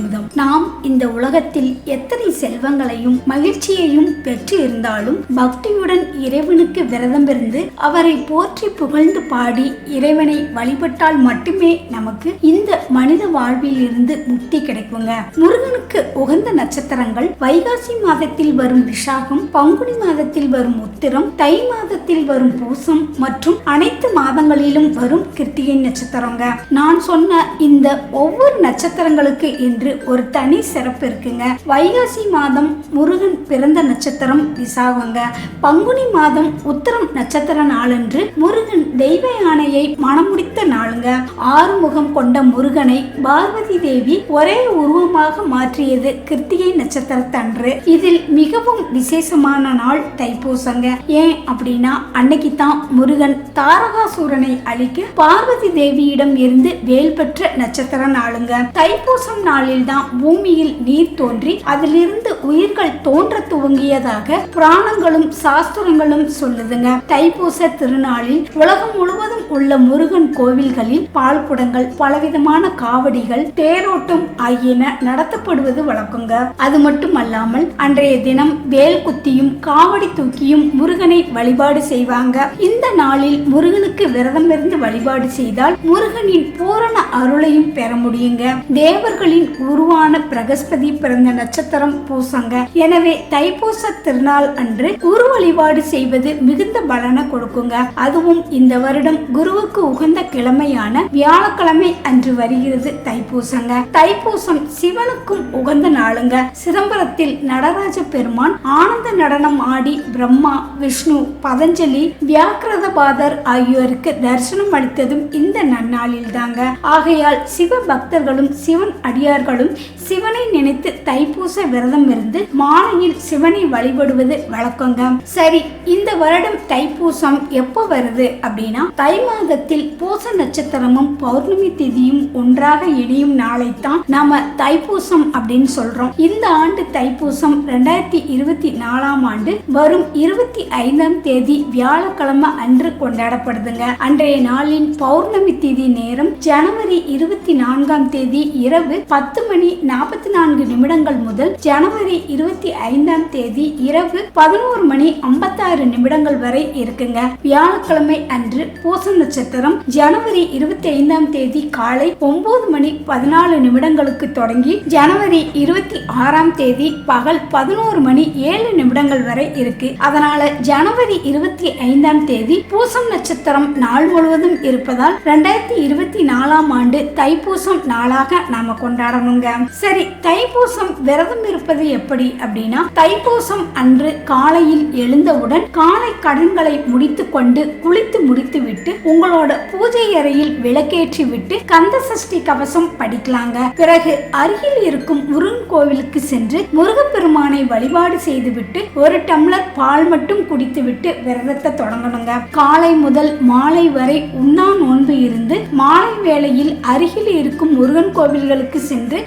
அமுதம் நாம் இந்த உலகத்தில் எத்தனை செல்வங்களையும் மகிழ்ச்சியையும் பெற்று இருந்தாலும் பக்தியுடன் இறைவனுக்கு விரதம் இருந்து அவரை போற்றி புகழ்ந்து பாடி இறைவனை வழிபட்டால் மட்டுமே நமக்கு இந்த மனித வாழ்வில் இருந்து முக்தி கிடைக்குங்க. முருகனுக்கு உகந்த நட்சத்திரங்கள் வைகாசி மாதத்தில் வரும் விசாகம் பங்குனி மாதத்தில் வரும் உத்திரம் தை மாதத்தில் வரும் பூசம் மற்றும் அனைத்து மாதங்களிலும் வரும் கிருத்திகை நட்சத்திரங்க. நான் சொன்ன இந்த ஒவ்வொரு நட்சத்திரங்களுக்கு என்று ஒரு தனி சிறப்பு இருக்குங்க. வைகாசி மாதம் முருகன் பிறந்த நட்சத்திரம் விசாகங்க. பங்குனி மாதம் உத்தரம் நட்சத்திர நாளன்று முருகன் தெய்வ யானையை மனமுடித்த நாளுங்க. ஆறுமுகம் கொண்ட முருகனை பார்வதி தேவி ஒரே உருவமாக மாற்றியது கிருத்திகை நட்சத்திரத்தன்று. இதில் மிகவும் விசேஷமான நாள் தைப்பூசங்க. ஏன் அப்படின்னா அன்னைக்கு தான் முருகன் தாரகாசூரனை அழிக்க பார்வதி தேவியிடம் இருந்து வேல் பெற்ற நட்சத்திர நாளுங்க. தைப்பூசம் நாளில் தான் பூமியில் நீர் தோன்றி அதிலிருந்து உயிர்கள் தோன்ற துவங்கியதாக புராணங்களும் சாஸ்திரங்களும் சொல்லுதுங்க. தைப்பூச திருநாளில் உலகம் முழுவதும் உள்ள முருகன் கோவில்களில் பால் குடங்கள் பலவிதமான காவடிகள் தேரோட்டம் ஆகியன நடத்தப்படுவது வழக்கங்க. அது மட்டும் அல்லாமல் அன்றைய தினம் வேல் குத்தியும் காவடி தூக்கியும் முருகனை வழிபாடு செய்வாங்க. இந்த நாளில் முருகனுக்கு விரதம் இருந்து வழிபாடு செய்தால் முருகனின் பூரண அருளையும் பெற முடியுங்க. தேவர்களின் உருவான பிரகஸ்பதி பிறந்த நட்சத்திரம் பூசங்க. எனவே தைப்பூச திருநாள் அன்று குரு வழிபாடு செய்வது மிகுந்த பலனை கொடுக்குங்க. அதுவும் இந்த வருடம் குருவுக்கு உகந்த கிழமையான வியாழக்கிழமை அன்று வருகிறது தைப்பூசங்க. தைப்பூசம் சிவனுக்கும் உகந்த நாளுங்க. சிதம்பரத்தில் நடராஜ பெருமான் ஆனந்த நடனம் ஆடி பிரம்மா விஷ்ணு பதஞ்சலி வியாக்கிரதபாதர் ஆகியோருக்கு தரிசனம் அளித்ததும் இந்த நன்னாளில் தாங்க ஆகையால் சிவ பக்தர்களும் சிவன் அடியார்களும் சிவனை நினைத்து தைப்பூச விரதம் இருந்து மாலையில் சிவனை வழிபடுவது வழக்கங்க. சரி இந்த வருடம் தைப்பூசம் எப்போ வருது அப்படின்னா தை மாதத்தில் பூச நட்சத்திரமும் பௌர்ணமி திதியும் ஒன்றாக இணையும் நாளைத்தான் நாம தைப்பூசம் அப்படின்னு சொல்றோம். இந்த ஆண்டு தைப்பூசம் ரெண்டாயிரத்தி இருபத்தி நாலாம் ஆண்டு வரும் இருபத்தி ஐந்தாம் தேதி வியாழக்கிழமை அன்று கொண்டாடப்படுதுங்க. அன்றைய நாளின் பௌர்ணமி திதி நேரம் ஜனவரி இருபத்தி நான்காம் தேதி இரவு பத்து மணி நாற்பத்தி நான்கு நிமிடங்கள் முதல் ஜனவரி இருபத்தி ஐந்தாம் தேதி இரவு பதினோரு மணி ஐம்பத்தாறு நிமிடங்கள் வரை இருக்குங்க. வியாழக்கிழமை அன்று பூச நட்சத்திரம் ஜனவரி இருபத்தி ஐந்தாம் தேதி காலை ஒன்பது மணி பதினாலு நிமிடங்களுக்கு தொடங்கி ஜனவரி இருபத்தி ஆறாம் தேதி பகல் பதினோரு மணி ஏழு நிமிடங்கள் வரை இருக்கு. அதனால ஜனவரி இருபத்தி ஐந்தாம் தேதி பூசம் நட்சத்திரம் நாள் முழுவதும் இருப்பதால் ரெண்டாயிரத்தி இருபத்தி நாலாம் ஆண்டு தைப்பூசம் நாளாக நாம கொண்டாடணுங்க. சரி தைப்பூசம் விரதம் இருப்பது எப்படி அப்படின்னா தைப்பூசம் அன்று காலையில் எழுந்தவுடன் காலை கடன்களை முடித்து கொண்டு குளித்து முடித்து விட்டு உங்களோட பூஜை அறையில் விளக்கேற்றி விட்டு கந்த சஷ்டி கவசம் படிக்கலாங்க. பிறகு அருகில் இருக்கும் முருகன் கோவிலுக்கு சென்று முருகப்பெருமானை வழிபாடு செய்துவிட்டு ஒரு டம்ளர் பால் மட்டும் குடித்துவிட்டு விரதத்தை தொடங்கணுங்க. காலை முதல் மாலை வரை உண்ணா நோன்பு இருந்து மாலை வேளையில் அருகில் இருக்கும் முருகன் கோவில்களுக்கு சென்று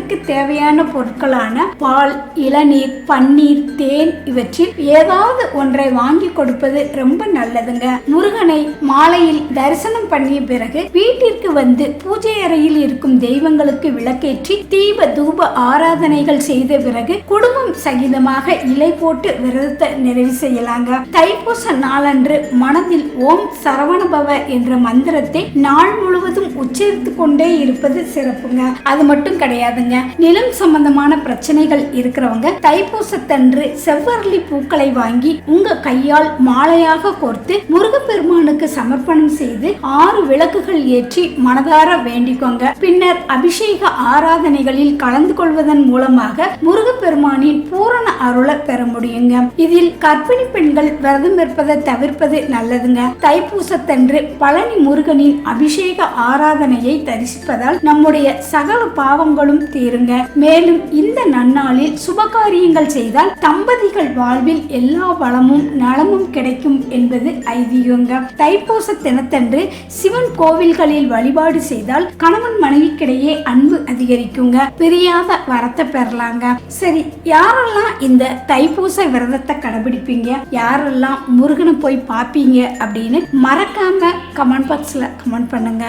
அபிஷேகத்திற்கு தேவையான பொருட்களான பால் இளநீர் பன்னீர் தேன் இவற்றில் ஏதாவது ஒன்றை வாங்கி கொடுப்பது ரொம்ப நல்லதுங்க. முருகனை மாலையில் தரிசனம் பண்ணிய பிறகு வீட்டிற்கு வந்து பூஜை அறையில் இருக்கும் தெய்வங்களுக்கு விளக்கேற்றி தீப தூப ஆராதனைகள் செய்த பிறகு குடும்பம் சகிதமாக இலை போட்டு விரதத்தை நிறைவு செய்யலாங்க. தைப்பூச நாளன்று மனதில் ஓம் சரவணபவ என்ற மந்திரத்தை நாள் முழுவதும் உச்சரித்து கொண்டே இருப்பது சிறப்புங்க. அது மட்டும் கிடையாதுங்க. நிலம் சம்பந்தமான பிரச்சனைகள் இருக்கிறவங்க தைப்பூசத்தன்று செவ்வரளி பூக்களை வாங்கி உங்க கையால் மாலையாக கோர்த்து முருகப்பெருமானுக்கு சமர்ப்பணம் செய்து ஆறு விளக்குகள் ஏற்றி மனதார வேண்டிக்கோங்க. பின்னர் அபிஷேக ஆராதனைகளில் கலந்து கொள்வதன் மூலமாக முருகப்பெருமானின் பூரண அருளை பெற முடியுங்க. இதில் கர்ப்பிணி பெண்கள் விரதம் இருப்பதை தவிர்ப்பது நல்லதுங்க. தைப்பூசத்தன்று பழனி முருகனின் அபிஷேக ஆராதனையை தரிசிப்பதால் நம்முடைய சகல பாவங்களும் இருங்க. மேலும் இந்த நன்னாளில் சுபகாரியங்கள் செய்தால் தம்பதிகள் வாழ்வில் எல்லா வளமும் நலமும் கிடைக்கும் என்பது ஐதீகங்க. தைப்பூச தினத்தன்று சிவன் கோவில்களில் வழிபாடு செய்தால் கணவன் மனைவிக்கிடையே அன்பு அதிகரிக்குங்க. பிரியாத வரத்தை பெறலாங்க. சரி யாரெல்லாம் இந்த தைப்பூச விரதத்தை கடைபிடிப்பீங்க? யாரெல்லாம் முருகனை போய் பார்ப்பீங்க அப்படின்னு மறக்காம கமெண்ட் பாக்ஸ்ல கமெண்ட் பண்ணுங்க.